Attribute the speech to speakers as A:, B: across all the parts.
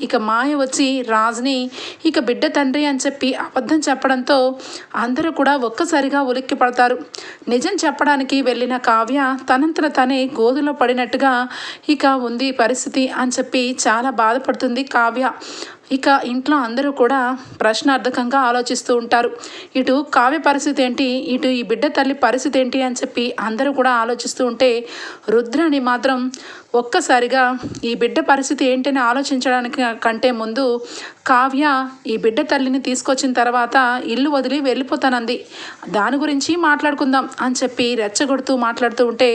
A: ఇక మాయ వచ్చి రాజుని ఇక బిడ్డ తండ్రి అని చెప్పి అబద్ధం చెప్పడంతో అందరూ కూడా ఒక్కసారిగా ఉలిక్కి పడతారు నిజం చెప్పడానికి వెళ్ళిన కావ్య తనంతట తనే గోధులో పడినట్టుగా ఇక ఉంది పరిస్థితి అని చెప్పి చాలా బాధపడుతుంది కావ్య. ఇక ఇంట్లో అందరూ కూడా ప్రశ్నార్థకంగా ఆలోచిస్తూ ఉంటారు. ఇటు కావ్య పరిస్థితి ఏంటి? ఇటు ఈ బిడ్డ తల్లి పరిస్థితి ఏంటి అని చెప్పి అందరూ కూడా ఆలోచిస్తూ ఉంటే రుద్రని మాత్రం ఒక్కసారిగా ఈ బిడ్డ పరిస్థితి ఏంటని ఆలోచించడానికి కంటే ముందు కావ్య ఈ బిడ్డ తల్లిని తీసుకొచ్చిన తర్వాత ఇల్లు వదిలి వెళ్ళిపోతానంది. దాని గురించి మాట్లాడుకుందాం అని చెప్పి రెచ్చగొడుతూ మాట్లాడుతూ ఉంటే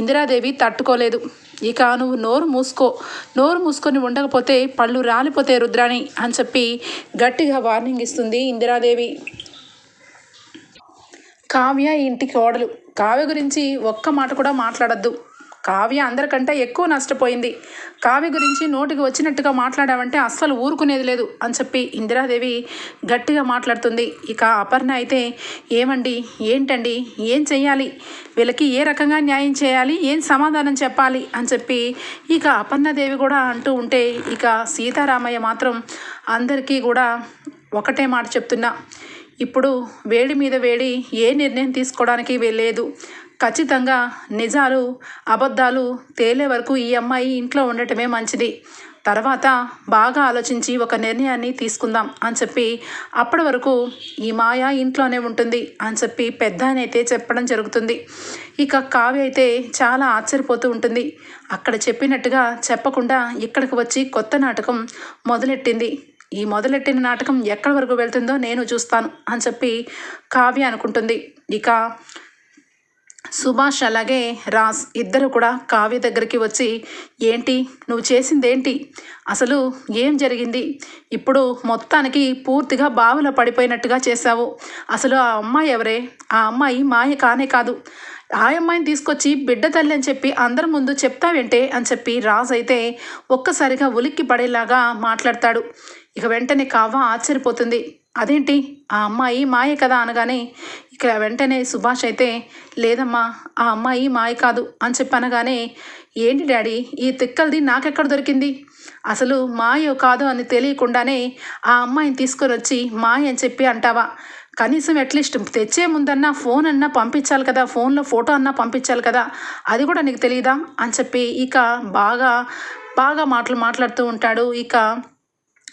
A: ఇందిరాదేవి తట్టుకోలేదు. ఇక నువ్వు నోరు మూసుకో. నోరు మూసుకొని ఉండకపోతే పళ్ళు రాలిపోతే రుద్రాణి అని చెప్పి గట్టిగా వార్నింగ్ ఇస్తుంది ఇందిరాదేవి. కావ్య ఇంటికి ఓడలు. కావ్య గురించి ఒక్క మాట కూడా మాట్లాడద్దు. కావ్య అందరికంటే ఎక్కువ నష్టపోయింది. కావ్య గురించి నోటికి వచ్చినట్టుగా మాట్లాడావంటే అస్సలు ఊరుకునేది లేదు అని చెప్పి ఇందిరాదేవి గట్టిగా మాట్లాడుతుంది. ఇక అపర్ణ అయితే ఏమండి? ఏంటండి? ఏం చెయ్యాలి? వీళ్ళకి ఏ రకంగా న్యాయం చేయాలి? ఏం సమాధానం చెప్పాలి? అని చెప్పి ఇక అపర్ణదేవి కూడా అంటూ ఉంటే ఇక సీతారామయ్య మాత్రం అందరికీ కూడా ఒకటే మాట చెప్తున్నా. ఇప్పుడు వేడి మీద వేడి ఏ నిర్ణయం తీసుకోవడానికి వెళ్ళలేదు ఖచ్చితంగా నిజాలు అబద్ధాలు తేలే వరకు ఈ అమ్మాయి ఇంట్లో ఉండటమే మంచిది. తర్వాత బాగా ఆలోచించి ఒక నిర్ణయాన్ని తీసుకుందాం అని చెప్పి అప్పటి వరకు ఈ మాయ ఇంట్లోనే ఉంటుంది అని చెప్పి పెద్ద అయితే చెప్పడం జరుగుతుంది. ఇక కావ్య అయితే చాలా ఆశ్చర్యపోతూ ఉంటుంది. అక్కడ చెప్పినట్టుగా చెప్పకుండా ఇక్కడికి వచ్చి కొత్త నాటకం మొదలెట్టింది. ఈ మొదలెట్టిన నాటకం ఎక్కడి వరకు వెళ్తుందో నేను చూస్తాను అని చెప్పి కావ్య అనుకుంటుంది. ఇక సుభాష్ అలాగే రాజ్ ఇద్దరు కూడా కావ్య దగ్గరికి వచ్చి ఏంటి? నువ్వు చేసిందేంటి? అసలు ఏం జరిగింది? ఇప్పుడు మొత్తానికి పూర్తిగా బావిలో పడిపోయినట్టుగా చేశావు. అసలు ఆ అమ్మాయి ఎవరే? ఆ అమ్మాయి మాయ కానే కాదు. ఆ అమ్మాయిని తీసుకొచ్చి బిడ్డ తల్లి అని చెప్పి అందరి ముందు చెప్తావేంటే? అని చెప్పి రాజ్ అయితే ఒక్కసారిగా ఉలిక్కి పడేలాగా మాట్లాడతాడు. ఇక వెంటనే కావ్వ ఆశ్చర్యపోతుంది. అదేంటి? ఆ అమ్మాయి మాయ కదా అనగానే ఇక వెంటనే సుభాష్ అయితే లేదమ్మా ఆ అమ్మాయి మాయ కాదు అని చెప్పి అనగానే ఏంటి డాడీ ఈ తిక్కలది నాకెక్కడ దొరికింది? అసలు మాయో కాదు అని తెలియకుండానే ఆ అమ్మాయిని తీసుకొని వచ్చి మాయ అని చెప్పి అంటావా? కనీసం అట్లీస్ట్ తెచ్చే ముందన్నా ఫోన్ అన్నా పంపించాలి కదా ఫోన్లో ఫోటో అన్నా పంపించాలి కదా అది కూడా నీకు తెలియదా అని చెప్పి ఇక బాగా బాగా మాటలు మాట్లాడుతూ ఉంటాడు ఇక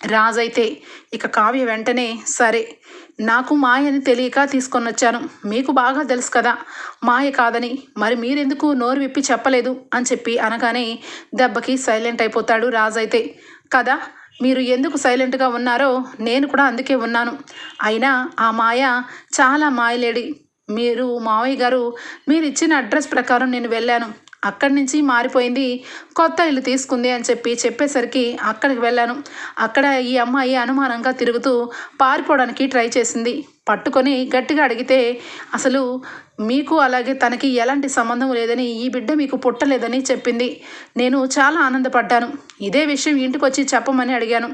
A: రాజైతే ఇక కావ్య వెంటనే సరే నాకు మాయని తెలియక తీసుకొని వచ్చాను మీకు బాగా తెలుసు కదా మాయ కాదని. మరి మీరెందుకు నోరు విప్పి చెప్పలేదు? అని చెప్పి అనగానే దెబ్బకి సైలెంట్ అయిపోతాడు రాజైతే. కదా మీరు ఎందుకు సైలెంట్గా ఉన్నారో నేను కూడా అందుకే ఉన్నాను. అయినా ఆ మాయ చాలా మాయలేడి. మీరు మావయ్య గారు మీరు ఇచ్చిన అడ్రస్ ప్రకారం నేను వెళ్ళాను. అక్కడి నుంచి మారిపోయింది. కొత్త ఇల్లు తీసుకుంది అని చెప్పి చెప్పేసరికి అక్కడికి వెళ్ళాను. అక్కడ ఈ అమ్మాయి అనుమానంగా తిరుగుతూ పారిపోవడానికి ట్రై చేసింది. పట్టుకొని గట్టిగా అడిగితే అసలు మీకు అలాగే తనకి ఎలాంటి సంబంధం లేదని ఈ బిడ్డ మీకు పుట్టలేదని చెప్పింది. నేను చాలా ఆనందపడ్డాను. ఇదే విషయం ఇంటికి వచ్చి చెప్పమని అడిగాను.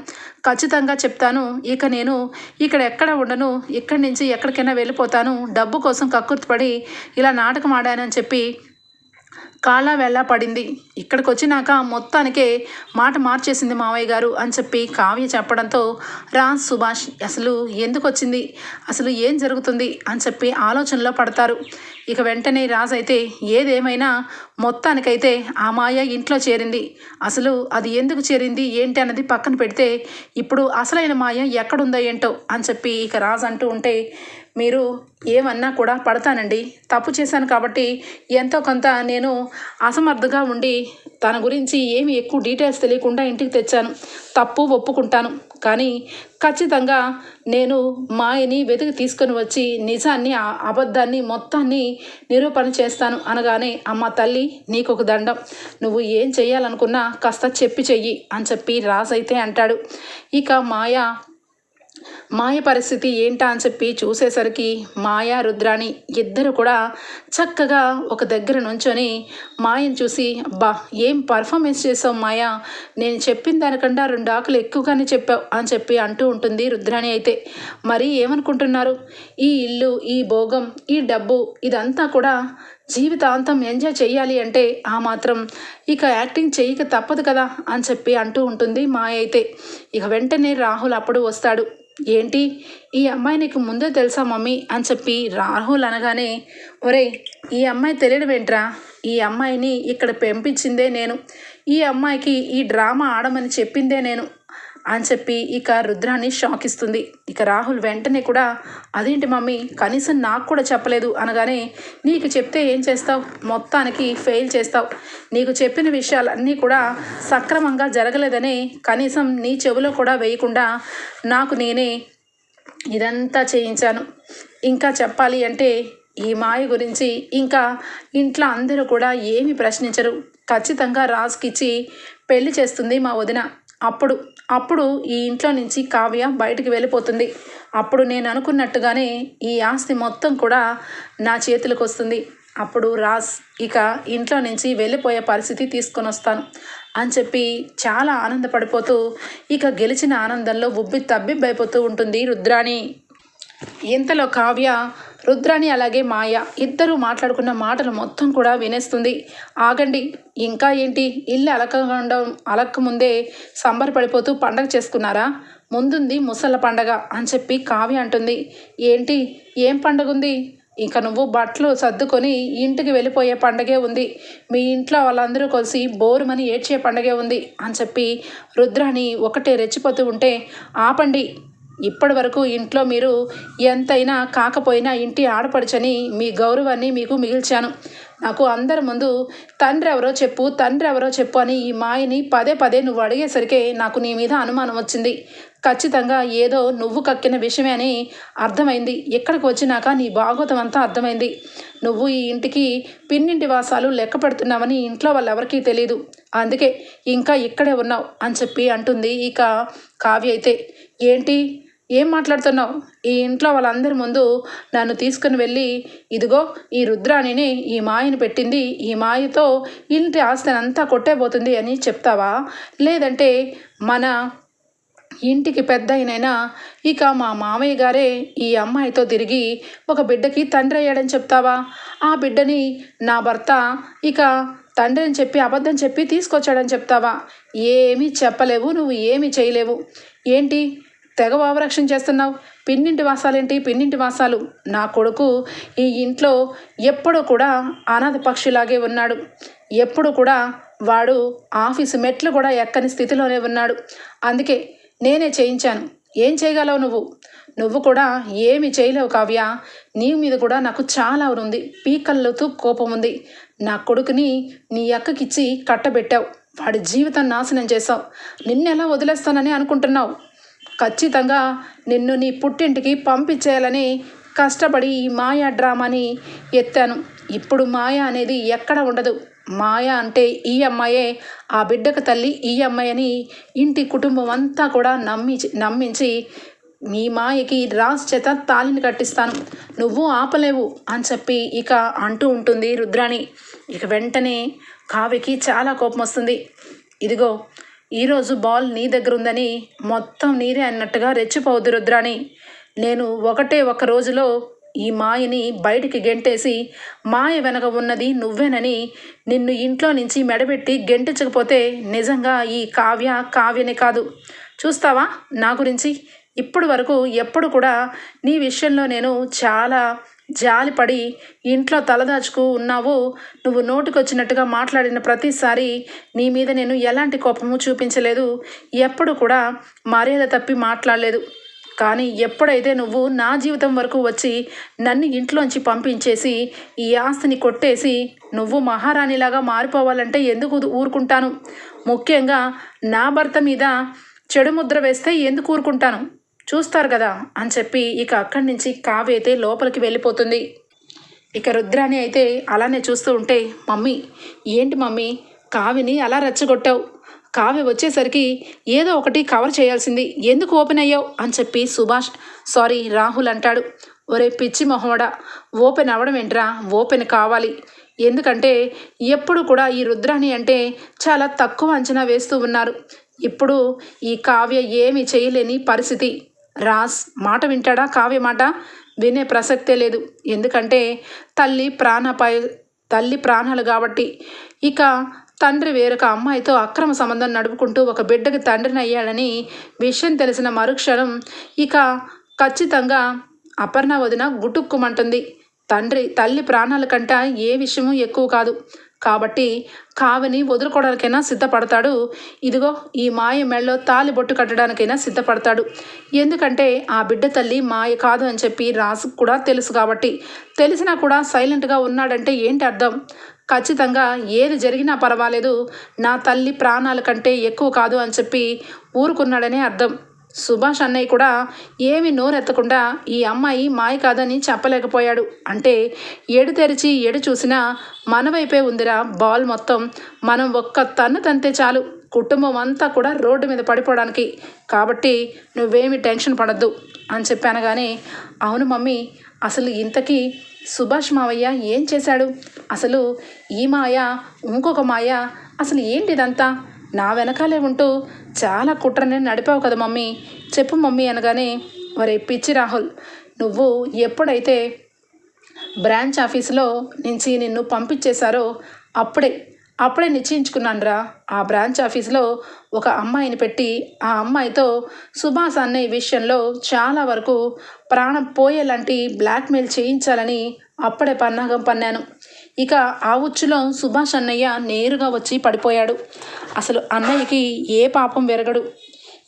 A: ఖచ్చితంగా చెప్తాను. ఇక నేను ఇక్కడ ఎక్కడ ఉండను. ఇక్కడి నుంచి ఎక్కడికైనా వెళ్ళిపోతాను. డబ్బు కోసం కక్కుర్తిపడి ఇలా నాటకం ఆడానని చెప్పి కాలా వెళ్ళా పడింది. ఇక్కడికి వచ్చినాక మొత్తానికే మాట మార్చేసింది మావయ్య గారు అని చెప్పి కావ్య చెప్పడంతో రాజ్ సుభాష్ అసలు ఎందుకు వచ్చింది అసలు ఏం జరుగుతుంది? అని చెప్పి ఆలోచనలో పడతారు. ఇక వెంటనే రాజ్ అయితే ఏదేమైనా మొత్తానికైతే ఆ మాయ ఇంట్లో చేరింది. అసలు అది ఎందుకు చేరింది? ఏంటి అన్నది పక్కన పెడితే ఇప్పుడు అసలైన మాయ ఎక్కడుందో ఏంటో అని చెప్పి ఇక రాజ్ అంటూ ఉంటే మీరు ఏమన్నా కూడా పడతానండి. తప్పు చేశాను కాబట్టి ఎంతో కొంత నేను అసమర్థగా ఉండి తన గురించి ఏమి ఎక్కువ డీటెయిల్స్ తెలియకుండా ఇంటికి తెచ్చాను. తప్పు ఒప్పుకుంటాను. కానీ ఖచ్చితంగా నేను మాయని వెతికి తీసుకొని వచ్చి నిజాన్ని అబద్ధాన్ని మొత్తాన్ని నిరూపణ చేస్తాను అనగానే అమ్మ తల్లి నీకు ఒక దండం. నువ్వు ఏం చేయాలనుకున్నా కాస్త చెప్పి చెయ్యి అని చెప్పి రాజైతే అంటాడు. ఇక మాయ మాయ పరిస్థితి ఏంటా అని చెప్పి చూసేసరికి మాయా రుద్రాణి ఇద్దరు కూడా చక్కగా ఒక దగ్గర నుంచొని మాయను చూసి అబ్బా ఏం పర్ఫార్మెన్స్ చేసావు మాయా? నేను చెప్పిన దానికన్నా రెండు ఆకులు ఎక్కువగానే చెప్పావు అని చెప్పి అంటూ ఉంటుంది రుద్రాణి అయితే. మరి ఏమనుకుంటున్నారు? ఈ ఇల్లు ఈ భోగం ఈ డబ్బు ఇదంతా కూడా జీవితాంతం ఎంజాయ్ చేయాలి అంటే ఆ మాత్రం ఇక యాక్టింగ్ చేయక తప్పదు కదా అని చెప్పి అంటూ ఉంటుంది మాయ అయితే. ఇక వెంటనే రాహుల్ అప్పుడు వస్తాడు. ఏంటి? ఈ అమ్మాయి నీకు ముందే తెలుసా మమ్మీ? అని చెప్పి రాహుల్ అనగానే ఒరే ఈ అమ్మాయి తెలియడం ఏంట్రా? ఈ అమ్మాయిని ఇక్కడ పెంపించిందే నేను. ఈ అమ్మాయికి ఈ డ్రామా ఆడమని చెప్పిందే నేను. అని చెప్పి ఇక రుద్రాన్ని షాక్ ఇస్తుంది ఇక రాహుల్ వెంటనే కూడా అదేంటి మమ్మీ కనీసం నాకు కూడా చెప్పలేదు అనగానే నీకు చెప్తే ఏం చేస్తావు? మొత్తానికి ఫెయిల్ చేస్తావు. నీకు చెప్పిన విషయాలన్నీ కూడా సక్రమంగా జరగలేదని కనీసం నీ చెవిలో కూడా వేయకుండా నాకు నేనే ఇదంతా చేయించాను. ఇంకా చెప్పాలి అంటే ఈ మాయ గురించి ఇంకా ఇంట్లో అందరూ కూడా ఏమి ప్రశ్నించరు. ఖచ్చితంగా రాజుకిచ్చి పెళ్ళి చేస్తుంది మా వదిన. అప్పుడు అప్పుడు ఈ ఇంట్లో నుంచి కావ్య బయటికి వెళ్ళిపోతుంది. అప్పుడు నేను అనుకున్నట్టుగానే ఈ ఆస్తి మొత్తం కూడా నా చేతులకు వస్తుంది. అప్పుడు రాజ్ ఇక ఇంట్లో నుంచి వెళ్ళిపోయే పరిస్థితి తీసుకొని వస్తాను అని చెప్పి చాలా ఆనందపడిపోతూ ఇక గెలిచిన ఆనందంలో ఉబ్బి తబ్బిబ్బైపోతూ ఉంటుంది రుద్రాణి. ఇంతలో కావ్య రుద్రాణి అలాగే మాయ ఇద్దరు మాట్లాడుకున్న మాటలు మొత్తం కూడా వినేస్తుంది. ఆగండి ఇంకా ఏంటి? ఇల్లు అలకకుండా అలక్క ముందే సంబరపడిపోతూ పండగ చేసుకున్నారా? ముందుంది ముసళ్ళ పండగ అని చెప్పి కావ్య అంటుంది. ఏంటి? ఏం పండగ ఉంది ఇంకా నువ్వు బట్టలు సర్దుకొని ఇంటికి వెళ్ళిపోయే పండగే ఉంది. మీ ఇంట్లో వాళ్ళందరూ కలిసి బోరుమని ఏడ్చే పండగే ఉంది అని చెప్పి రుద్రాని ఒకటే రెచ్చిపోతూ ఉంటే ఆపండి. ఇప్పటి వరకు ఇంట్లో మీరు ఎంతైనా కాకపోయినా ఇంటి ఆడపడుచని మీ గౌరవాన్ని మీకు మిగిల్చాను. నాకు అందరి ముందు తండ్రి ఎవరో చెప్పు తండ్రి ఎవరో చెప్పు అని ఈ మాయని పదే పదే నువ్వు అడిగేసరికి నాకు నీ మీద అనుమానం వచ్చింది. ఖచ్చితంగా ఏదో నువ్వు కక్కిన విషయమే అని అర్థమైంది. ఇక్కడికి వచ్చినాక నీ భాగవతం అంతా అర్థమైంది. నువ్వు ఈ ఇంటికి పిన్నింటి వాసాలు లెక్క పెడుతున్నావని ఇంట్లో వాళ్ళెవరికీ తెలియదు అందుకే ఇంకా ఇక్కడే ఉన్నావు అని చెప్పి అంటుంది ఇక కావ్య అయితే. ఏంటి? ఏం మాట్లాడుతున్నావు? ఈ ఇంట్లో వాళ్ళందరి ముందు నన్ను తీసుకుని వెళ్ళి ఇదిగో ఈ రుద్రాణిని ఈ మాయను పెట్టింది ఈ మాయతో ఇంటి ఆస్తిని అంతా కొట్టేపోతుంది అని చెప్తావా? లేదంటే మన ఇంటికి పెద్ద అయినైనా ఇక మా మామయ్య గారే ఈ అమ్మాయితో తిరిగి ఒక బిడ్డకి తండ్రి అయ్యాడని చెప్తావా? ఆ బిడ్డని నా భర్త ఇక తండ్రిని చెప్పి అబద్ధం చెప్పి తీసుకొచ్చాడని చెప్తావా? ఏమీ చెప్పలేవు నువ్వు ఏమీ చేయలేవు. ఏంటి? తెగ ఓవరక్షణ చేస్తున్నావు. పిన్నింటి వాసాలేంటి? పిన్నింటి వాసాలు. నా కొడుకు ఈ ఇంట్లో ఎప్పుడూ కూడా అనాథ పక్షిలాగే ఉన్నాడు. ఎప్పుడు కూడా వాడు ఆఫీసు మెట్లు కూడా ఎక్కని స్థితిలోనే ఉన్నాడు. అందుకే నేనే చేయించాను. ఏం చేయగలవు నువ్వు? నువ్వు కూడా ఏమి చేయలేవు కావ్య. నీ మీద కూడా నాకు చాలా ఉంది పీకల్లోతూ కోపం ఉంది. నా కొడుకుని నీ అక్కకిచ్చి కట్టబెట్టావు. వాడి జీవితం నాశనం చేశావు. నిన్నెలా వదిలేస్తానని అనుకుంటున్నావు? ఖచ్చితంగా నిన్ను నీ పుట్టింటికి పంపించేయాలని కష్టపడి ఈ మాయా డ్రామాని ఎత్తాను. ఇప్పుడు మాయ అనేది ఎక్కడ ఉండదు. మాయ అంటే ఈ అమ్మాయే ఆ బిడ్డకు తల్లి ఈ అమ్మాయి అని ఇంటి కుటుంబం అంతా కూడా నమ్మి నమ్మించి మీ మాయకి రాజ్ చేత తాళిని కట్టిస్తాను. నువ్వు ఆపలేవు అని చెప్పి ఇక అంటూ ఉంటుంది రుద్రాణి. ఇక వెంటనే కావ్యకి చాలా కోపం వస్తుంది. ఇదిగో ఈరోజు బాల్ నీ దగ్గర ఉందని మొత్తం నీరే అన్నట్టుగా రెచ్చిపోవద్దు రుద్రాణి. నేను ఒకటే ఒక రోజులో ఈ మాయని బయటికి గెంటేసి మాయ వెనక ఉన్నది నువ్వేనని నిన్ను ఇంట్లో నుంచి మెడబెట్టి గెంటించకపోతే నిజంగా ఈ కావ్య కావ్యనే కాదు. చూస్తావా నా గురించి? ఇప్పటి వరకు ఎప్పుడు కూడా నీ విషయంలో నేను చాలా జాలిపడి ఇంట్లో తలదాచుకు ఉన్నావు నువ్వు నోటికొచ్చినట్టుగా మాట్లాడిన ప్రతిసారి నీ మీద నేను ఎలాంటి కోపము చూపించలేదు. ఎప్పుడు కూడా మర్యాద తప్పి మాట్లాడలేదు. కానీ ఎప్పుడైతే నువ్వు నా జీవితం వరకు వచ్చి నన్ను ఇంట్లోంచి పంపించేసి ఈ ఆస్తిని కొట్టేసి నువ్వు మహారాణిలాగా మారిపోవాలంటే ఎందుకు ఊరుకుంటాను? ముఖ్యంగా నా భర్త మీద చెడు ముద్ర వేస్తే ఎందుకు ఊరుకుంటాను? చూస్తారు కదా అని చెప్పి ఇక అక్కడి నుంచి కావ్య అయితే లోపలికి వెళ్ళిపోతుంది. ఇక రుద్రాని అయితే అలానే చూస్తూ ఉంటే మమ్మీ ఏంటి మమ్మీ? కావిని అలా రెచ్చగొట్టావు. కావ్య వచ్చేసరికి ఏదో ఒకటి కవర్ చేయాల్సింది. ఎందుకు ఓపెన్ అయ్యావు? అని చెప్పి సుభాష్ సారీ రాహుల్ అంటాడు. ఒరే పిచ్చి మొహమడా. ఓపెన్ అవ్వడం ఏంట్రా? ఓపెన్ కావాలి. ఎందుకంటే ఎప్పుడు కూడా ఈ రుద్రాణి అంటే చాలా తక్కువ అంచనా వేస్తూ ఉన్నారు. ఇప్పుడు ఈ కావ్య ఏమి చేయలేని పరిస్థితి. రాస్ మాట వింటాడా? కావ్య మాట వినే ప్రసక్తే లేదు. ఎందుకంటే తల్లి ప్రాణపై తల్లి ప్రాణాలు కాబట్టి ఇక తండ్రి వేరొక అమ్మాయితో అక్రమ సంబంధం నడుపుకుంటూ ఒక బిడ్డకి తండ్రిని అయ్యాడని విషయం తెలిసిన మరుక్షణం ఇక ఖచ్చితంగా అపర్ణ వదిన గుటుక్కుమంటుంది. తండ్రి తల్లి ప్రాణాల కంట ఏ విషయము ఎక్కువ కాదు. కాబట్టి కావిని వదులుకోవడానికైనా సిద్ధపడతాడు. ఇదిగో ఈ మాయ మెళ్ళలో తాలి బొట్టు కట్టడానికైనా సిద్ధపడతాడు. ఎందుకంటే ఆ బిడ్డ తల్లి మాయ కాదు అని చెప్పి రాజుకు కూడా తెలుసు కాబట్టి. తెలిసినా కూడా సైలెంట్గా ఉన్నాడంటే ఏంటి అర్థం? ఖచ్చితంగా ఏది జరిగినా పర్వాలేదు. నా తల్లి ప్రాణాల కంటే ఎక్కువ కాదు అని చెప్పి ఊరుకున్నాడనే అర్థం. సుభాష్ అన్నయ్య కూడా ఏమి నోరెత్తకుండా ఈ అమ్మాయి మాయ కాదని చెప్పలేకపోయాడు. అంటే ఎడు తెరిచి ఎడు చూసినా మన వైపే ఉందిరా బాల్ మొత్తం. మనం ఒక్క తన్ను తంతే చాలు. కుటుంబం అంతా కూడా రోడ్డు మీద పడిపోవడానికి. కాబట్టి నువ్వేమి టెన్షన్ పడద్దు అని చెప్పాను కానీ అవును మమ్మీ అసలు ఇంతకీ సుభాష్ మావయ్య ఏం చేశాడు? అసలు ఈ మాయ ఇంకొక మాయ అసలు ఏంటిదంతా? నా వెనకాలే ఉంటూ చాలా కుట్రని నడిపావు కదా మమ్మీ. చెప్పు మమ్మీ అనగానే ఒరే పిచ్చి రాహుల్ నువ్వు ఎప్పుడైతే బ్రాంచ్ ఆఫీసులో నుంచి నిన్ను పంపించేశారో అప్పుడే అప్పుడే నిశ్చయించుకున్నానురా. ఆ బ్రాంచ్ ఆఫీస్లో ఒక అమ్మాయిని పెట్టి ఆ అమ్మాయితో సుభాష్ అనే విషయంలో చాలా వరకు ప్రాణం పోయేలాంటి బ్లాక్మెయిల్ చేయించాలని అప్పుడే పన్నాగం పన్నాను. ఇక ఆ ఉచ్చులో సుభాష్ అన్నయ్య నేరుగా వచ్చి పడిపోయాడు. అసలు అన్నయ్యకి ఏ పాపం వెరగడు.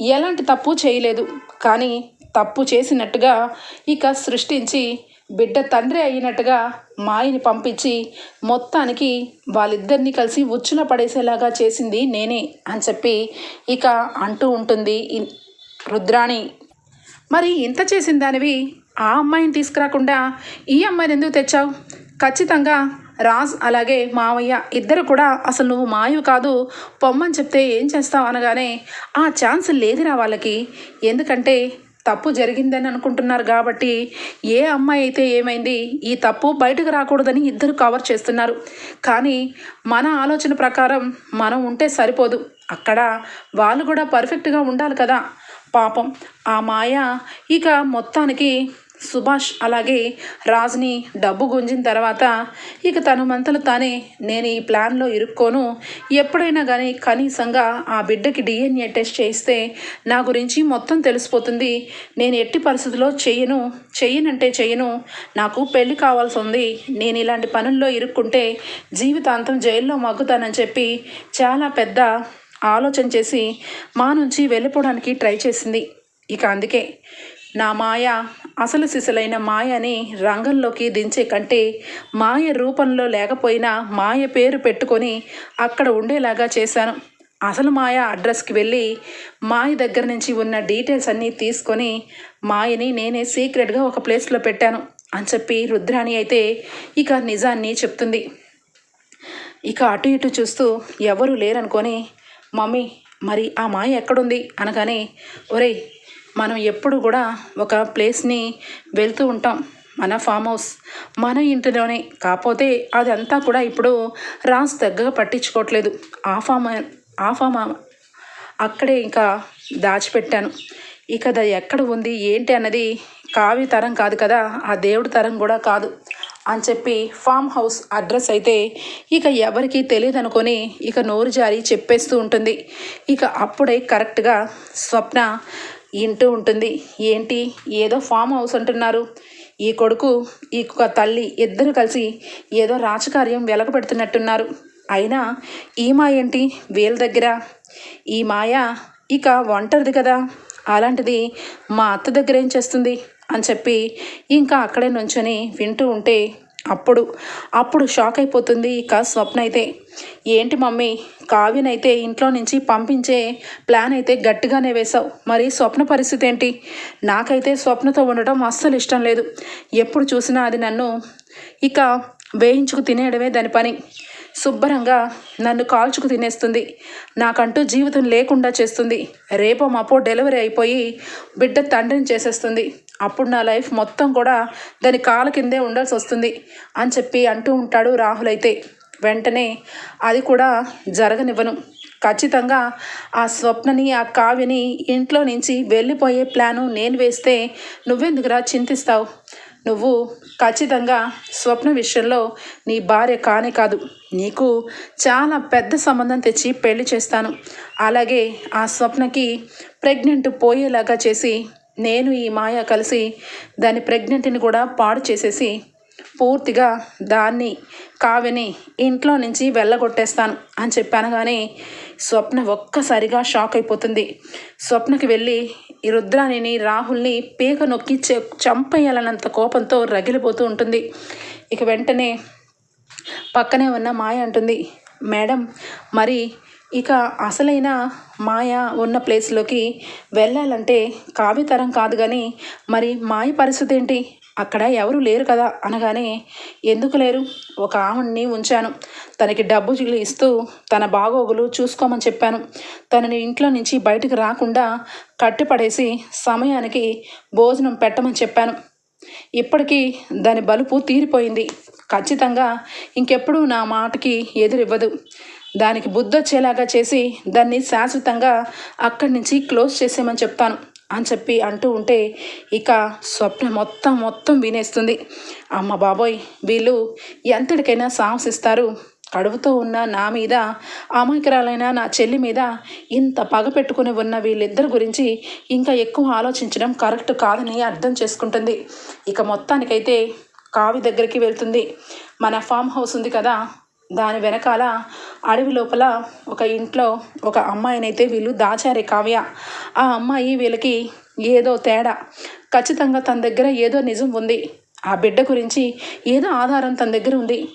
A: ఎలాంటి తప్పు చేయలేదు. కానీ తప్పు చేసినట్టుగా ఇక సృష్టించి బిడ్డ తండ్రి అయినట్టుగా మాయని పంపించి మొత్తానికి వాళ్ళిద్దరిని కలిసి ఉచ్చులో పడేసేలాగా చేసింది నేనే అని చెప్పి ఇక అంటూ ఉంటుంది రుద్రాణి. మరి ఇంత చేసిన దానివి ఆ అమ్మాయిని తీసుకురాకుండా ఈ అమ్మాయిని ఎందుకు తెచ్చావు? ఖచ్చితంగా రాజ్ అలాగే మావయ్య ఇద్దరు కూడా అసలు నువ్వు మాయవు కాదు పొమ్మని చెప్తే ఏం చేస్తావు అనగానే ఆ ఛాన్స్ లేదురా వాళ్ళకి. ఎందుకంటే తప్పు జరిగిందని అనుకుంటున్నారు కాబట్టి ఏ అమ్మాయి అయితే ఏమైంది ఈ తప్పు బయటకు రాకూడదని ఇద్దరు కవర్ చేస్తున్నారు. కానీ మన ఆలోచన ప్రకారం మనం ఉంటే సరిపోదు. అక్కడ వాళ్ళు కూడా పర్ఫెక్ట్గా ఉండాలి కదా. పాపం ఆ మాయ ఇక మొత్తానికి సుభాష్ అలాగే రాజ్ని డబ్బు గుంజిన తర్వాత ఇక తను మంతలు తానే నేను ఈ ప్లాన్లో ఇరుక్కోను. ఎప్పుడైనా కానీ కనీసంగా ఆ బిడ్డకి డిఎన్ఏ టెస్ట్ చేయిస్తే నా గురించి మొత్తం తెలిసిపోతుంది. నేను ఎట్టి పరిస్థితుల్లో చెయ్యను. చెయ్యనంటే చెయ్యను. నాకు పెళ్ళి కావాల్సి ఉంది. నేను ఇలాంటి పనుల్లో ఇరుక్కుంటే జీవితాంతం జైల్లో మగ్గుతానని చెప్పి చాలా పెద్ద ఆలోచన చేసి మా నుంచి వెళ్ళిపోవడానికి ట్రై చేసింది. ఇక అందుకే నా మాయ అసలు సిసలైన మాయని రంగంలోకి దించే కంటే మాయ రూపంలో లేకపోయినా మాయ పేరు పెట్టుకొని అక్కడ ఉండేలాగా చేశాను. అసలు మాయ అడ్రస్కి వెళ్ళి మాయ దగ్గర నుంచి ఉన్న డీటెయిల్స్ అన్నీ తీసుకొని మాయని నేనే సీక్రెట్గా ఒక ప్లేస్లో పెట్టాను అని చెప్పి రుద్రాణి అయితే ఇక నిజాన్ని చెప్తుంది. ఇక అటు ఇటు చూస్తూ ఎవరు లేరనుకొని మమ్మీ మరి ఆ మాయ ఎక్కడుంది? అనగానే ఒరేయ్ మనం ఎప్పుడు కూడా ఒక ప్లేస్ని వెళ్తూ ఉంటాం మన ఫామ్ హౌస్ మన ఇంటిలోనే. కాకపోతే అదంతా కూడా ఇప్పుడు రాజ్ దగ్గర పట్టించుకోవట్లేదు. ఆ ఫామ్ ఆ ఫామ్ అక్కడే ఇంకా దాచిపెట్టాను. ఇక అది ఎక్కడ ఉంది ఏంటి అన్నది కావ్య తరం కాదు కదా ఆ దేవుడి తరం కూడా కాదు అని చెప్పి ఫామ్ హౌస్ అడ్రస్ అయితే ఇక ఎవరికీ తెలియదు అనుకొని ఇక నోరు జారి చెప్పేస్తూ ఉంటుంది. ఇక అప్పుడే కరెక్ట్గా స్వప్న వింటూ ఉంటుంది. ఏంటి? ఏదో ఫామ్ హౌస్ అంటున్నారు. ఈ కొడుకు ఈ తల్లి ఇద్దరు కలిసి ఏదో రాజకార్యం వెలగబెడుతున్నట్టున్నారు అయినా ఈ మాయ ఏంటి? వీళ్ళ దగ్గర. ఈ మాయ ఇక ఒంటరిది కదా. అలాంటిది మా అత్త దగ్గర ఏం చేస్తుంది? అని చెప్పి ఇంకా అక్కడే నుంచొని వింటూ ఉంటే అప్పుడు అప్పుడు షాక్ అయిపోతుంది ఇక స్వప్న అయితే. ఏంటి మమ్మీ కావ్యనైతే ఇంట్లో నుంచి పంపించే ప్లాన్ అయితే గట్టిగానే వేశావు. మరి స్వప్న పరిస్థితి ఏంటి? నాకైతే స్వప్నతో ఉండటం అస్సలు ఇష్టం లేదు. ఎప్పుడు చూసినా అది నన్ను ఇక వేయించుకు తినేయడమే దాని పని. శుభ్రంగా నన్ను కాల్చుకు తినేస్తుంది. నాకంటూ జీవితం లేకుండా చేస్తుంది. రేపో మాపో డెలివరీ అయిపోయి బిడ్డ తండ్రిని చేసేస్తుంది. అప్పుడు నా లైఫ్ మొత్తం కూడా దాని కాల కిందే ఉండాల్సి వస్తుంది అని చెప్పి అంటూ ఉంటాడు రాహుల్ అయితే. వెంటనే అది కూడా జరగనివ్వను. ఖచ్చితంగా ఆ స్వప్నని ఆ కావ్యని ఇంట్లో నుంచి వెళ్ళిపోయే ప్లాను నేను వేస్తే నువ్వెందుకురా చింతిస్తావు? నువ్వు ఖచ్చితంగా స్వప్న విషయంలో నీ భార్య కానే కాదు. నీకు చాలా పెద్ద సంబంధం తెచ్చి పెళ్ళి చేస్తాను. అలాగే ఆ స్వప్నకి ప్రెగ్నెంట్ పోయేలాగా చేసి నేను ఈ మాయ కలిసి దాని ప్రెగ్నెంట్ని కూడా పాడు చేసేసి పూర్తిగా దాన్ని కావిని ఇంట్లో నుంచి వెళ్ళగొట్టేస్తాను అని చెప్పాను కానీ స్వప్న ఒక్కసారిగా షాక్ అయిపోతుంది. స్వప్నకి వెళ్ళి ఈ రుద్రాణిని రాహుల్ని పీక నొక్కి చె చంపేయాలన్నంత కోపంతో రగిలిపోతూ ఉంటుంది. ఇక వెంటనే పక్కనే ఉన్న మాయ అంటుంది మేడం మరి ఇక అసలైన మాయ ఉన్న ప్లేస్లోకి వెళ్ళాలంటే కావ్యతరం కాదు కానీ మరి మాయ పరిస్థితి ఏంటి? అక్కడ ఎవరు లేరు కదా అనగానే ఎందుకు లేరు? ఒక ఆవిడ్ని ఉంచాను. తనకి డబ్బు ఇస్తూ తన బాగోగులు చూసుకోమని చెప్పాను. తనని ఇంట్లో నుంచి బయటకు రాకుండా కట్టిపడేసి సమయానికి భోజనం పెట్టమని చెప్పాను. ఇప్పటికీ దాని బలుపు తీరిపోయింది. ఖచ్చితంగా ఇంకెప్పుడు నా మాటకి ఎదురివ్వదు. దానికి బుద్ధొచ్చేలాగా చేసి దాన్ని శాశ్వతంగా అక్కడి నుంచి క్లోజ్ చేసేయమని చెప్తాను అని చెప్పి అంటూ ఉంటే ఇక స్వప్న మొత్తం మొత్తం వినేస్తుంది. అమ్మ బాబోయ్ వీళ్ళు ఎంతటికైనా సాహసిస్తారు. కడుపుతో ఉన్న నా మీద అమాయకురాలైన నా చెల్లి మీద ఇంత పగ పెట్టుకుని ఉన్న వీళ్ళిద్దరి గురించి ఇంకా ఎక్కువ ఆలోచించడం కరెక్ట్ కాదని అర్థం చేసుకుంటుంది. ఇక మొత్తానికైతే కావి దగ్గరికి వెళ్తుంది. మన ఫామ్ హౌస్ ఉంది కదా దాని వెనకాల అడవి లోపల ఒక ఇంట్లో ఒక అమ్మాయినైతే వీళ్ళు దాచారే కావ్య. ఆ అమ్మాయి వీళ్ళకి ఏదో తేడా. ఖచ్చితంగా తన దగ్గర ఏదో నిజం ఉంది. ఆ బిడ్డ గురించి ఏదో ఆధారం తన దగ్గర ఉంది.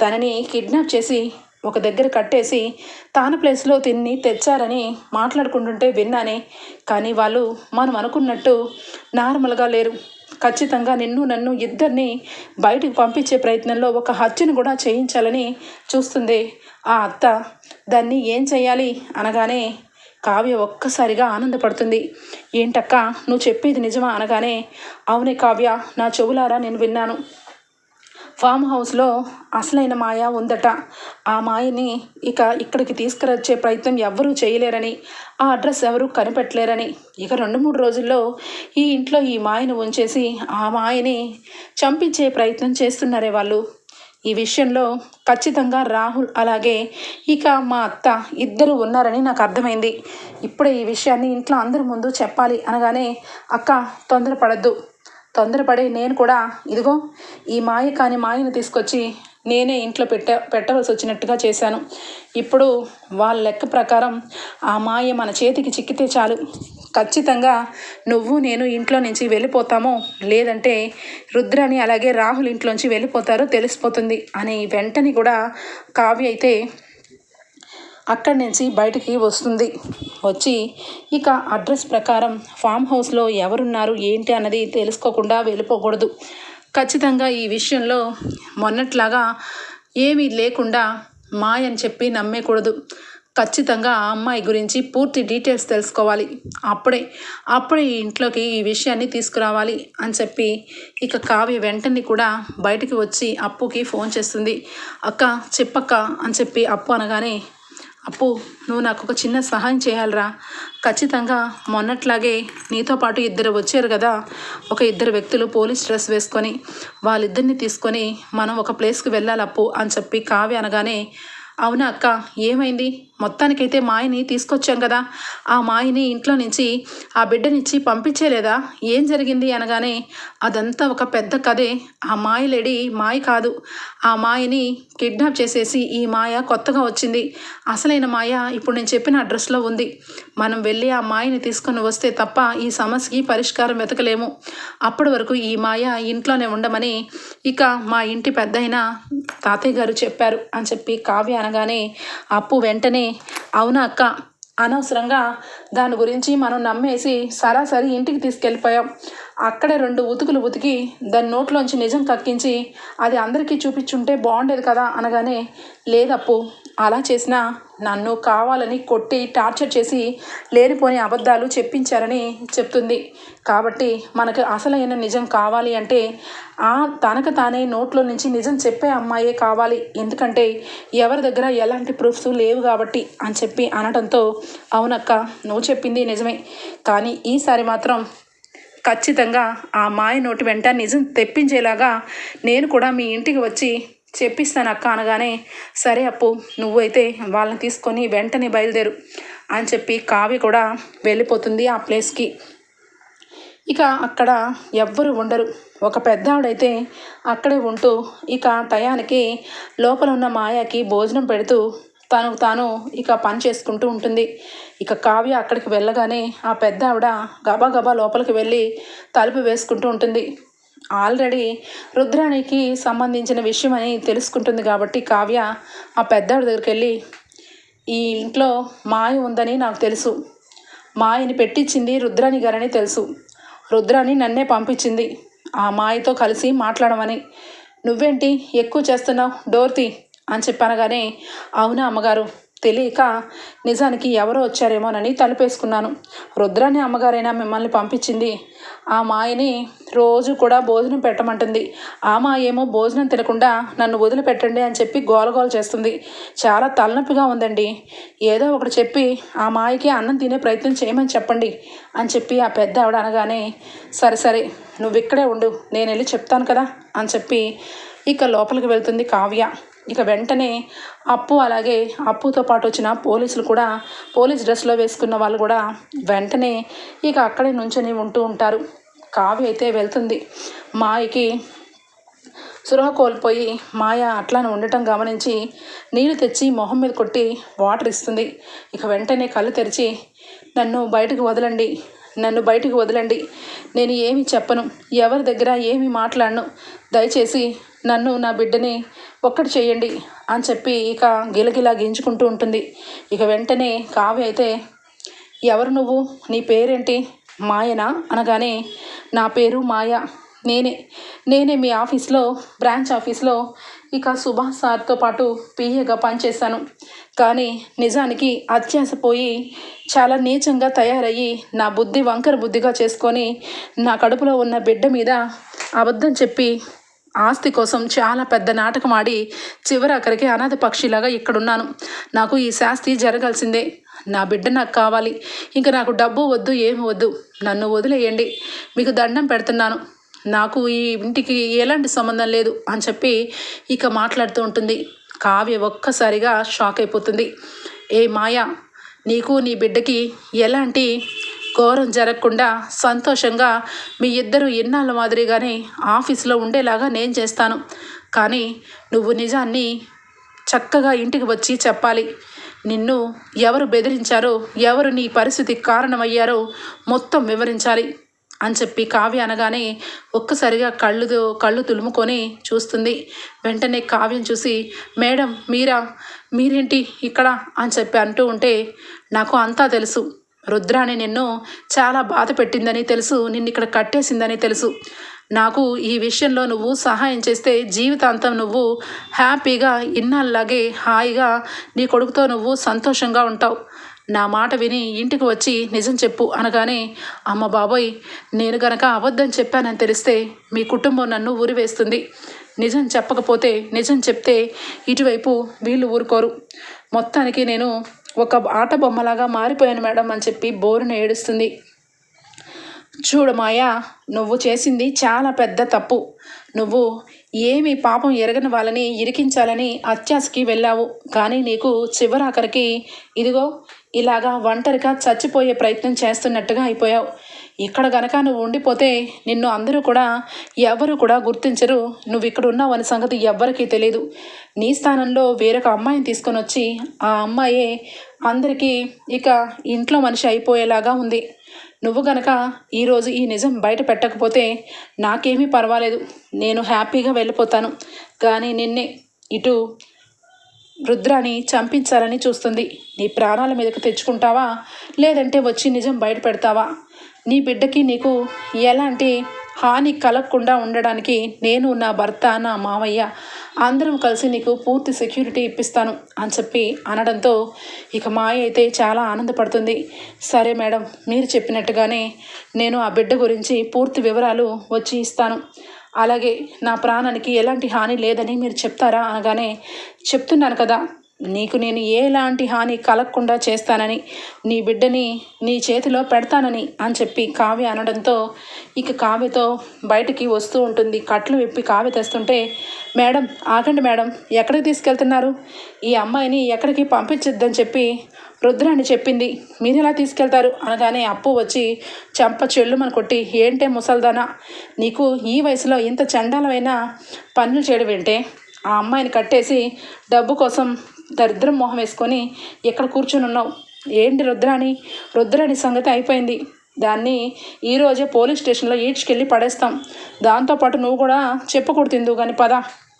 A: తనని కిడ్నాప్ చేసి ఒక దగ్గర కట్టేసి తాను ప్లేస్లో తిన్ని తెచ్చారని మాట్లాడుకుంటుంటే విన్నానే. కానీ వాళ్ళు మనం అనుకున్నట్టు నార్మల్గా లేరు. ఖచ్చితంగా నిన్ను నన్ను ఇద్దరిని బయటికి పంపించే ప్రయత్నంలో ఒక హత్యను కూడా చేయించాలని చూస్తుంది ఆ అత్త. దాన్ని ఏం చేయాలి అనగానే కావ్య ఒక్కసారిగా ఆనందపడుతుంది. ఏంటక్క నువ్వు చెప్పేది నిజమా అనగానే అవునే కావ్య నా చెవులారా నేను విన్నాను. ఫామ్ హౌస్లో అసలైన మాయ ఉందట. ఆ మాయని ఇక ఇక్కడికి తీసుకురచ్చే ప్రయత్నం ఎవ్వరూ చేయలేరని ఆ అడ్రస్ ఎవరూ కనిపెట్టలేరని ఇక రెండు మూడు రోజుల్లో ఈ ఇంట్లో ఈ మాయను ఉంచేసి ఆ మాయని చంపించే ప్రయత్నం చేస్తున్నారే వాళ్ళు. ఈ విషయంలో ఖచ్చితంగా రాహుల్ అలాగే ఇక మా అత్త ఇద్దరు ఉన్నారని నాకు అర్థమైంది. ఇప్పుడే ఈ విషయాన్ని ఇంట్లో అందరి ముందు చెప్పాలి అనగానే అక్క తొందరపడద్దు. తొందరపడి నేను కూడా ఇదిగో ఈ మాయ కాని మాయను తీసుకొచ్చి నేనే ఇంట్లో పెట్ట పెట్టవలసి వచ్చినట్టుగా చేశాను. ఇప్పుడు వాళ్ళ లెక్క ప్రకారం ఆ మాయ మన చేతికి చిక్కితే చాలు. ఖచ్చితంగా నువ్వు నేను ఇంట్లో నుంచి వెళ్ళిపోతామో లేదంటే రుద్రాని అలాగే రాహుల్ ఇంట్లోంచి వెళ్ళిపోతారో తెలిసిపోతుంది అని వెంటనే కూడా కావ్య అయితే అక్కడి నుంచి బయటికి వస్తుంది. వచ్చి ఇక అడ్రస్ ప్రకారం ఫామ్ హౌస్లో ఎవరున్నారు ఏంటి అన్నది తెలుసుకోకుండా వెళ్ళిపోకూడదు. ఖచ్చితంగా ఈ విషయంలో మొన్నట్లాగా ఏమీ లేకుండా మాయని చెప్పి నమ్మేకూడదు. ఖచ్చితంగా ఆ అమ్మాయి గురించి పూర్తి డీటెయిల్స్ తెలుసుకోవాలి. అప్పుడే అప్పుడే ఈ ఇంట్లోకి ఈ విషయాన్ని తీసుకురావాలి అని చెప్పి ఇక కావ్య వెంటనే కూడా బయటికి వచ్చి అప్పుకి ఫోన్ చేస్తుంది. అక్క చెప్పక్క అని చెప్పి అప్పు అనగానే అప్పు నువ్వు నాకు ఒక చిన్న సహాయం చేయాలరా. ఖచ్చితంగా మొన్నట్లాగే నీతో పాటు ఇద్దరు వచ్చారు కదా. ఒక ఇద్దరు వ్యక్తులు పోలీస్ డ్రెస్ వేసుకొని వాళ్ళిద్దరిని తీసుకొని మనం ఒక ప్లేస్కి వెళ్ళాలి అప్పు అని చెప్పి కావ్య అనగానే అవునా అక్క ఏమైంది? మొత్తానికైతే మాయని తీసుకొచ్చాం కదా. ఆ మాయని ఇంట్లో నుంచి ఆ బిడ్డనిచ్చి పంపించేలేదా ఏం జరిగింది అనగానే అదంతా ఒక పెద్ద కథే ఆ మాయలేడి మాయ కాదు. ఆ మాయని కిడ్నాప్ చేసేసి ఈ మాయ కొత్తగా వచ్చింది. అసలైన మాయ ఇప్పుడు నేను చెప్పిన అడ్రస్లో ఉంది. మనం వెళ్ళి ఆ మాయని తీసుకొని వస్తే తప్ప ఈ సమస్యకి పరిష్కారం వెతకలేము. అప్పటి వరకు ఈ మాయ ఇంట్లోనే ఉండమని ఇక మా ఇంటి పెద్దయిన తాతయ్య గారు చెప్పారు అని చెప్పి కావ్య అనగానే అప్పు వెంటనే అవునా అక్క? అనవసరంగా దాని గురించి మనం నమ్మేసి సరాసరి ఇంటికి తీసుకెళ్ళిపోయాం. అక్కడే రెండు ఉతుకులు ఉతికి దాని నోట్లోంచి నిజం కక్కించి అది అందరికీ చూపించుంటే బాగుండేది కదా అనగానే లేదప్పు అలా చేసినా నన్ను కావాలని కొట్టి టార్చర్ చేసి లేనిపోని అబద్ధాలు చెప్పించారని చెప్తుంది. కాబట్టి మనకు అసలైన నిజం కావాలి అంటే ఆ తనకు తానే నోట్లో నుంచి నిజం చెప్పే అమ్మాయే కావాలి. ఎందుకంటే ఎవరి దగ్గర ఎలాంటి ప్రూఫ్స్ లేవు కాబట్టి అని చెప్పి అనడంతో అవునక్క నువ్వు చెప్పింది నిజమే. కానీ ఈసారి మాత్రం ఖచ్చితంగా ఆ మాయ నోటి వెంట నిజం తెప్పించేలాగా నేను కూడా మీ ఇంటికి వచ్చి చెప్పిస్తాను అక్క అనగానే సరే అప్పు నువ్వైతే వాళ్ళని తీసుకొని వెంటనే బయలుదేరు అని చెప్పి కావ్య కూడా వెళ్ళిపోతుంది ఆ ప్లేస్కి. ఇక అక్కడ ఎవ్వరు ఉండరు. ఒక పెద్ద ఆవిడైతే అక్కడే ఉంటూ ఇక టయానికి లోపల ఉన్న మాయకి భోజనం పెడుతూ తను తాను ఇక పని చేసుకుంటూ ఉంటుంది. ఇక కావ్య అక్కడికి వెళ్ళగానే ఆ పెద్ద ఆవిడ గబా గబా లోపలికి వెళ్ళి తలుపు వేసుకుంటూ ఉంటుంది. ఆల్రెడీ రుద్రానికి సంబంధించిన విషయం అని తెలుసుకుంటుంది కాబట్టి కావ్య ఆ పెద్దవాడి దగ్గరికి వెళ్ళి ఈ ఇంట్లో మాయ ఉందని నాకు తెలుసు. మాయని పెట్టించింది రుద్రాణి గారని తెలుసు. రుద్రాని నన్నే పంపించింది. ఆ మాయతో కలిసి మాట్లాడమని. నువ్వేంటి ఎక్కువ చేస్తున్నావు? డోర్తి అని చెప్పనగానే అవునా అమ్మగారు తెలియక నిజానికి ఎవరో వచ్చారేమోనని తలుపేసుకున్నాను. రుద్రాని అమ్మగారైనా మిమ్మల్ని పంపించింది. ఆ మాయని రోజు కూడా భోజనం పెట్టమంటుంది. ఆ మాయ ఏమో భోజనం తినకుండా నన్ను వదిలిపెట్టండి అని చెప్పి గోలగోల చేస్తుంది. చాలా తలనొప్పిగా ఉందండి. ఏదో ఒకటి చెప్పి ఆ మాయకి అన్నం తినే ప్రయత్నం చేయమని చెప్పండి అని చెప్పి ఆ పెద్ద ఆవిడ అనగానే సరే సరే నువ్వు ఇక్కడే ఉండు నేను వెళ్ళి చెప్తాను కదా అని చెప్పి ఇక లోపలికి వెళ్తుంది కావ్య. ఇక వెంటనే అప్పు అలాగే అప్పుతో పాటు వచ్చిన పోలీసులు కూడా పోలీస్ డ్రెస్లో వేసుకున్న వాళ్ళు కూడా వెంటనే ఇక అక్కడే నుంచొని ఉంటూ ఉంటారు. కావ్య అయితే వెళ్తుంది. మాయకి సురహ కోల్పోయి మాయ అట్లానే ఉండటం గమనించి నీళ్ళు తెచ్చి మొహం మీద కొట్టి వాటర్ ఇస్తుంది. ఇక వెంటనే కళ్ళు తెరిచి నన్ను బయటకు వదలండి. నన్ను బయటకు వదలండి. నేను ఏమి చెప్పను. ఎవరి దగ్గర ఏమి మాట్లాడను. దయచేసి నన్ను నా బిడ్డని ఒక్కటి చేయండి అని చెప్పి ఇక గిలగిలా గింజుకుంటూ ఉంటుంది. ఇక వెంటనే కావ్య అయితే ఎవరు నువ్వు? నీ పేరేంటి? మాయనా? అనగానే నా పేరు మాయ. నేనే నేనే మీ ఆఫీస్లో బ్రాంచ్ ఆఫీస్లో ఇక సుభాష్ సార్తో పాటు పిఏగా పనిచేశాను. కానీ నిజానికి అత్యాసపోయి చాలా నీచంగా తయారయ్యి నా బుద్ధి వంకర బుద్ధిగా చేసుకొని నా కడుపులో ఉన్న బిడ్డ మీద అబద్ధం చెప్పి ఆస్తి కోసం చాలా పెద్ద నాటకం ఆడి చివరి అక్కడికి అనాథ పక్షిలాగా ఇక్కడున్నాను. నాకు ఈ శాస్తి జరగాల్సిందే. నా బిడ్డ నాకు కావాలి. ఇంకా నాకు డబ్బు వద్దు ఏమి వద్దు. నన్ను వదిలేయండి. మీకు దండం పెడుతున్నాను. నాకు ఈ ఇంటికి ఎలాంటి సంబంధం లేదు అని చెప్పి ఇక మాట్లాడుతూ ఉంటుంది. కావ్య ఒక్కసారిగా షాక్ అయిపోతుంది. ఏ మాయా నీకు నీ బిడ్డకి ఎలాంటి ఘోరం జరగకుండా సంతోషంగా మీ ఇద్దరు ఇన్నాళ్ళ మాదిరిగానే ఆఫీస్లో ఉండేలాగా నేను చేస్తాను. కానీ నువ్వు నిజాన్ని చక్కగా ఇంటికి వచ్చి చెప్పాలి. నిన్ను ఎవరు బెదిరించారో ఎవరు నీ పరిస్థితికి కారణమయ్యారో మొత్తం వివరించాలి. అని చెప్పి కావ్య అనగానే ఒక్కసారిగా కళ్ళు కళ్ళు తులుముకొని చూస్తుంది. వెంటనే కావ్యం చూసి మేడం మీరా? మీరేంటి ఇక్కడ? అని చెప్పి అంటూ ఉంటే నాకు అంతా తెలుసు. రుద్రాని నిన్ను చాలా బాధ పెట్టిందని తెలుసు. నిన్ను ఇక్కడ కట్టేసిందని తెలుసు. నాకు ఈ విషయంలో నువ్వు సహాయం చేస్తే జీవితాంతం నువ్వు హ్యాపీగా ఇన్నాళ్ళలాగే హాయిగా నీ కొడుకుతో నువ్వు సంతోషంగా ఉంటావు. నా మాట విని ఇంటికి వచ్చి నిజం చెప్పు అనగానే అమ్మ బాబోయ్ నేను గనక అబద్ధం చెప్పానని తెలిస్తే మీ కుటుంబం నన్ను ఊరివేస్తుంది. నిజం చెప్పకపోతే నిజం చెప్తే ఇటువైపు వీళ్ళు ఊరుకోరు. మొత్తానికి నేను ఒక ఆట బొమ్మలాగా మారిపోయాను మేడం అని చెప్పి బోరును ఏడుస్తుంది. చూడు మాయా నువ్వు చేసింది చాలా పెద్ద తప్పు. నువ్వు ఏమి పాపం ఎరగని వాళ్ళని ఇరికించాలని అత్యాసకి వెళ్ళావు. కానీ నీకు చివరాఖరికి ఇదిగో ఇలాగా ఒంటరిగా చచ్చిపోయే ప్రయత్నం చేస్తున్నట్టుగా అయిపోయావు. ఇక్కడ గనక నువ్వు ఉండిపోతే నిన్ను అందరూ కూడా ఎవరు కూడా గుర్తించరు. నువ్వు ఇక్కడ ఉన్నావు అనే సంగతి ఎవ్వరికీ తెలియదు నీ స్థానంలో వేరొక అమ్మాయిని తీసుకొని వచ్చి ఆ అమ్మాయే అందరికీ ఇక ఇంట్లో మనిషి అయిపోయేలాగా ఉంది. నువ్వు గనక ఈరోజు ఈ నిజం బయట పెట్టకపోతే నాకేమీ పర్వాలేదు. నేను హ్యాపీగా వెళ్ళిపోతాను. కానీ నిన్నే ఇటు రుద్రాని చంపించాలని చూస్తుంది. నీ ప్రాణాల మీదకు తెచ్చుకుంటావా? లేదంటే వచ్చి నిజం బయట పెడతావా? నీ బిడ్డకి నీకు ఎలాంటి హాని కలగకుండా ఉండడానికి నేను నా భర్త నా మావయ్య అందరం కలిసి నీకు పూర్తి సెక్యూరిటీ ఇప్పిస్తాను అని చెప్పి అనడంతో ఇక మాయ అయితే చాలా ఆనందపడుతుంది. సరే మేడం మీరు చెప్పినట్టుగానే నేను ఆ బిడ్డ గురించి పూర్తి వివరాలు వచ్చి ఇస్తాను. అలాగే నా ప్రాణానికి ఎలాంటి హాని లేదని మీరు చెప్తారా? అనగానే చెప్తున్నాను కదా నీకు నేను ఎలాంటి హాని కలగకుండా చేస్తానని నీ బిడ్డని నీ చేతిలో పెడతానని అని చెప్పి కావ్య అనడంతో ఇక కావ్యతో బయటికి వస్తూ ఉంటుంది. కట్లు విప్పి కావ్య తెస్తుంటే మేడం ఆగండి మేడం ఎక్కడికి తీసుకెళ్తున్నారు? ఈ అమ్మాయిని ఎక్కడికి పంపించొద్దని చెప్పి రుద్రాన్ని చెప్పింది. మీరు ఎలా తీసుకెళ్తారు? అనగానే అప్పు వచ్చి చెంప చెల్లుమని కొట్టి ఏంటే ముసల్దానా నీకు ఈ వయసులో ఇంత చండాలమైన పనులు చేయడం ఏంటే? ఆ అమ్మాయిని కట్టేసి డబ్బు కోసం దరిద్రం మొహం వేసుకొని ఎక్కడ కూర్చొని ఉన్నావు? ఏంటి రుద్రాణి? రుద్రాణి సంగతి అయిపోయింది. దాన్ని ఈరోజే పోలీస్ స్టేషన్లో ఈడ్చుకెళ్ళి పడేస్తాం. దాంతోపాటు నువ్వు కూడా చెప్పకూడదు తిందు కానీ పద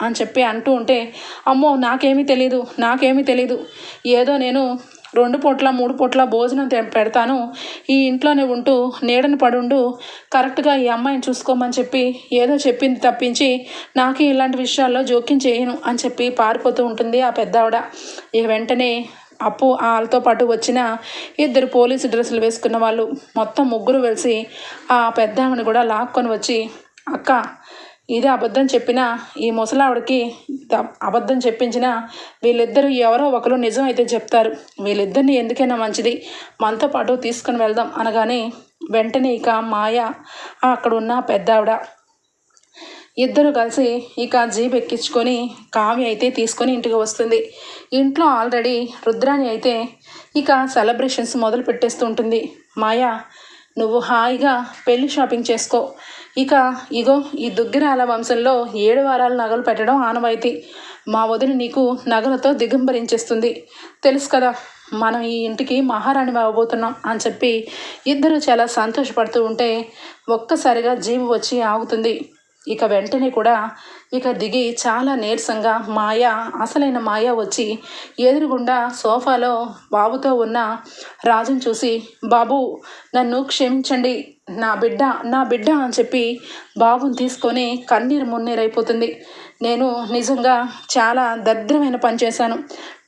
A: అని చెప్పి అంటూ ఉంటే అమ్మో నాకేమీ తెలీదు నాకేమీ తెలీదు. ఏదో నేను రెండు పూట్ల మూడు పూట్ల భోజనం పెడతాను. ఈ ఇంట్లోనే ఉంటూ నీడని పడుండు. కరెక్ట్గా ఈ అమ్మాయిని చూసుకోమని చెప్పి ఏదో చెప్పింది తప్పించి నాకు ఇలాంటి విషయాల్లో జోక్యం చేయను అని చెప్పి పారిపోతూ ఉంటుంది ఆ పెద్దావిడ. ఇక వెంటనే అప్పు వాళ్ళతో పాటు వచ్చిన ఇద్దరు పోలీసు డ్రెస్సులు వేసుకున్న వాళ్ళు మొత్తం ముగ్గురు కలిసి ఆ పెద్దావిని కూడా లాక్కొని వచ్చి అక్క ఇది అబద్ధం చెప్పిన ఈ ముసలావిడకి అబద్ధం చెప్పించిన వీళ్ళిద్దరూ ఎవరో ఒకరు నిజం అయితే చెప్తారు. వీళ్ళిద్దరిని ఎందుకైనా మంచిది మనతో పాటు తీసుకుని వెళ్దాం అనగానే వెంటనే ఇక మాయ అక్కడ ఉన్న పెద్దావిడ ఇద్దరు కలిసి ఇక జీప్ ఎక్కించుకొని కావ్య అయితే తీసుకొని ఇంటికి వస్తుంది. ఇంట్లో ఆల్రెడీ రుద్రాని అయితే ఇక సెలబ్రేషన్స్ మొదలు పెట్టేస్తూ ఉంటుంది. మాయా నువ్వు హాయిగా పెళ్ళి షాపింగ్ చేసుకో. ఇక ఇగో ఈ దుగ్గిరాల వంశంలో ఏడు వారాల నగలు పెట్టడం ఆనవాయితీ. మా వదిన నీకు నగలతో దిగంబరించేస్తుంది. తెలుసు కదా మనం ఈ ఇంటికి మహారాణి అవ్వబోతున్నాం అని చెప్పి ఇద్దరు చాలా సంతోషపడుతూ ఉంటే ఒక్కసారిగా జీవి వచ్చి ఆగుతుంది. ఇక వెంటనే కూడా ఇక దిగి చాలా నీరసంగా మాయ అసలైన మాయ వచ్చి ఎదురుగుండా సోఫాలో బాబుతో ఉన్న రాజును చూసి బాబు నన్ను క్షమించండి. నా బిడ్డ నా బిడ్డ అని చెప్పి బాబుని తీసుకొని కన్నీరు మున్నీరైపోతుంది. నేను నిజంగా చాలా దరిద్రమైన పని చేశాను.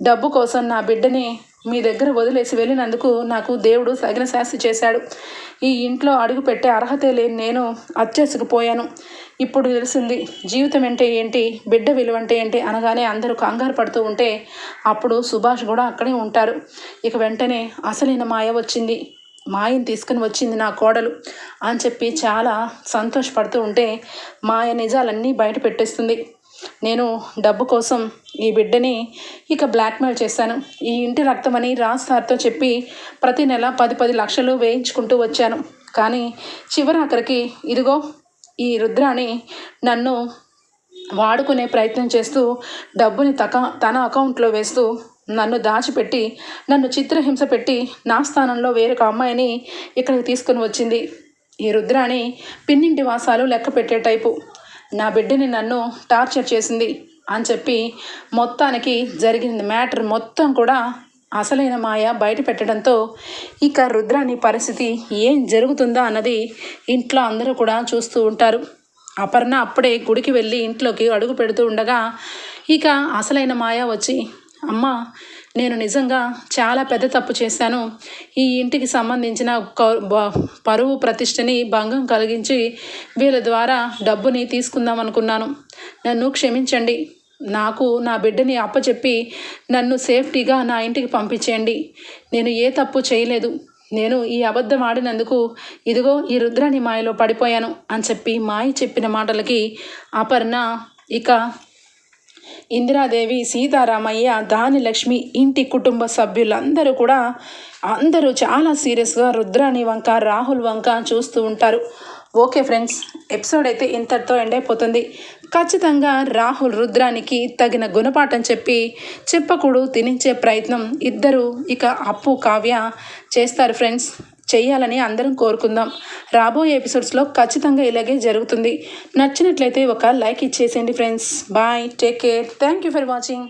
A: డబ్బు కోసం నా బిడ్డని మీ దగ్గర వదిలేసి వెళ్ళినందుకు నాకు దేవుడు తగిన శాస్తి చేశాడు. ఈ ఇంట్లో అడుగు పెట్టే అర్హత లేని నేను అత్యసుకుపోయాను ఇప్పుడు తెలిసింది జీవితం అంటే ఏంటి బిడ్డ విలువ అంటే ఏంటి అనగానే అందరూ కంగారు పడుతూ ఉంటే అప్పుడు సుభాష్ కూడా అక్కడే ఉంటారు. ఇక వెంటనే అసలైన మాయ వచ్చింది. మాయని తీసుకుని వచ్చింది నా కోడలు అని చెప్పి చాలా సంతోషపడుతూ ఉంటే మాయ నిజాలన్నీ బయట పెట్టేస్తుంది. నేను డబ్బు కోసం ఈ బిడ్డని ఇక బ్లాక్మెయిల్ చేశాను. ఈ ఇంటి రక్తమని రాజ్ సార్తో చెప్పి ప్రతి నెల పది పది లక్షలు వేయించుకుంటూ వచ్చాను. కానీ చివరి అక్కడికి ఇదిగో ఈ రుద్రాని నన్ను వాడుకునే ప్రయత్నం చేస్తూ డబ్బుని తక తన అకౌంట్లో వేస్తూ నన్ను దాచిపెట్టి నన్ను చిత్రహింస పెట్టి నా స్థానంలో వేరొక అమ్మాయిని ఇక్కడికి తీసుకుని వచ్చింది. ఈ రుద్రాణి పిన్నింటి వాసాలు లెక్క పెట్టే టైపు. నా బిడ్డని నన్ను టార్చర్ చేసింది అని చెప్పి మొత్తానికి జరిగింది మ్యాటర్ మొత్తం కూడా అసలైన మాయ బయట పెట్టడంతో ఇక రుద్రాణి పరిస్థితి ఏం జరుగుతుందా అన్నది ఇంట్లో అందరూ కూడా చూస్తూ ఉంటారు. అపర్ణ అప్పుడే గుడికి వెళ్ళి ఇంట్లోకి అడుగు పెడుతూ ఉండగా ఇక అసలైన మాయ వచ్చి అమ్మ నేను నిజంగా చాలా పెద్ద తప్పు చేశాను. ఈ ఇంటికి సంబంధించిన పరువు ప్రతిష్టని భంగం కలిగించి వీళ్ళ ద్వారా డబ్బుని తీసుకుందాం అనుకున్నాను నన్ను క్షమించండి. నాకు నా బిడ్డని అప్పచెప్పి నన్ను సేఫ్టీగా నా ఇంటికి పంపించేయండి. నేను ఏ తప్పు చేయలేదు. నేను ఈ అబద్ధం ఆడినందుకు ఇదిగో ఈ రుద్రాని మాయలో పడిపోయాను అని చెప్పి మాయ చెప్పిన మాటలకి అపర్ణ ఇక ఇందిరాదేవి సీతారామయ్య దాని లక్ష్మి ఇంటి కుటుంబ సభ్యులందరూ కూడా అందరూ చాలా సీరియస్గా రుద్రాణి వంక రాహుల్ వంక చూస్తూ ఉంటారు. ఓకే ఫ్రెండ్స్ ఎపిసోడ్ అయితే ఇంతటితో ఎండ్ అయిపోతుంది. ఖచ్చితంగా రాహుల్ రుద్రానికి తగిన గుణపాఠం చెప్పి చెప్పకూడు తినించే ప్రయత్నం ఇద్దరు ఇక అప్పు కావ్య చేస్తారు ఫ్రెండ్స్. చేయాలని అందరం కోరుకుందాం. రాబోయే ఎపిసోడ్స్లో ఖచ్చితంగా ఇలాగే జరుగుతుంది. నచ్చినట్లయితే ఒక లైక్ ఇచ్చేసేయండి friends. Bye take care thank you for watching